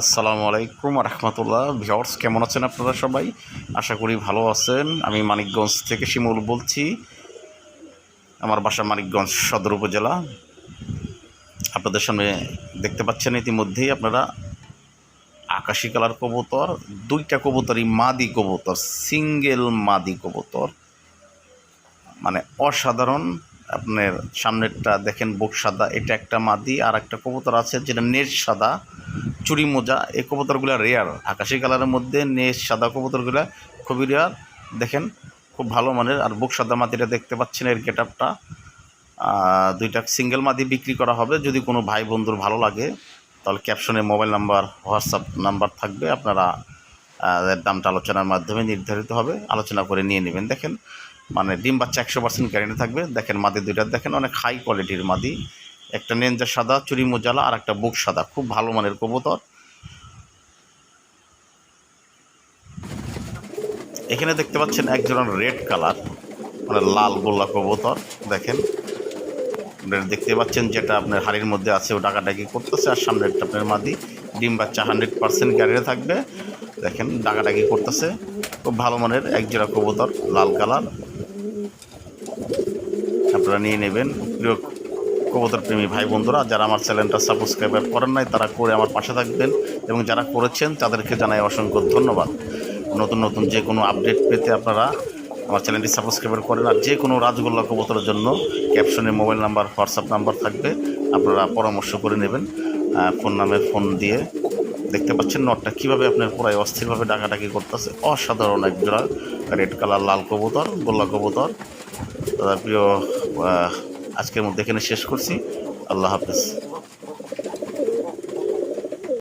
আসসালামু আলাইকুম রহমতুল্লাহ। ভিওর্স কেমন আছেন আপনারা সবাই? আশা করি ভালো আছেন। আমি মানিকগঞ্জ থেকে শিমুল বলছি। আমার বাসা মানিকগঞ্জ সদর উপজেলা। আপনাদের সামনে দেখতে পাচ্ছেন ইতিমধ্যেই আপনারা আকাশি কালার কবুতর, দুইটা কবুতরই মাদি কবুতর, সিঙ্গেল মাদি কবুতর। মানে অসাধারণ। আপনার সামনেরটা দেখেন বুক সাদা, এটা একটা মাদি আর একটা কবুতর আছে যেটা নেট সাদা। চুরি, মোজা এই কবুতরগুলো রেয়ার আকাশি কালারের মধ্যে নেট সাদা কবুতরগুলো খুবই রেয়ার দেখেন, খুব ভালো মানের, আর বুক সাদা মাদিটা দেখতে পাচ্ছেন এর গেট আপটা দুইটা সিঙ্গেল মাদি বিক্রি করা হবে। যদি কোনো ভাই বন্ধুর ভালো লাগে, তাহলে ক্যাপশনে মোবাইল নাম্বার হোয়াটসঅ্যাপ নাম্বার থাকবে। আপনারা এর দামটা আলোচনার মাধ্যমে নির্ধারিত হবে। আলোচনা করে নিয়ে নেবেন। দেখেন মানে ডিম বাচ্চা একশো পার্সেন্ট গ্যারেন্টি থাকবে। দেখেন, মাদি দুইটা। দেখেন, অনেক হাই কোয়ালিটির মাদি। একটা নেঞ্জা সাদা, চুরি মোজালা আর একটা বুক সাদা। খুব ভালো মানের কবুতর। এখানে দেখতে পাচ্ছেন একজন রেড কালার মানে লাল গোল্লা কবুতর, দেখেন। দেখতে পাচ্ছেন যেটা আপনার হাড়ির মধ্যে আছে, ও ডাকাডাকি করতেছে, আর সামনে একটা আপনার মাদি। ডিম বাচ্চা হান্ড্রেড পার্সেন্ট গ্যারেন্টি থাকবে, দেখেন, ডাকাডাকি করতেছে। খুব ভালো মানের এক জোড়া কবুতর, লাল কালার। আপনারা নিয়ে নেবেন, প্রিয় কবুতর প্রেমী ভাই বন্ধুরা, যারা আমার চ্যানেলটা সাবস্ক্রাইবার করেন নাই, তারা করে আমার পাশে থাকবেন এবং যারা করেছেন, তাদেরকে জানাই অসংখ্য ধন্যবাদ। নতুন নতুন যে কোনো আপডেট পেতে আপনারা আমার চ্যানেলটি সাবস্ক্রাইবার করেন, আর যে কোনো রাজগোল্লা কবুতরের জন্য ক্যাপশনে মোবাইল নাম্বার হোয়াটসঅ্যাপ নাম্বার থাকবে, আপনারা পরামর্শ করে নেবেন। ফোন নামে ফোন দিয়ে দেখতে পাচ্ছেন নটটা কীভাবে আপনার পুরাই অস্থিরভাবে ডাকাডাকি করতেছে। অসাধারণ এক জোড়া রেড কালার লাল কবুতর, গোল্লা কবুতর। প্রিয় আজকের মধ্যে এখানে শেষ করছি। আল্লাহ হাফেজ।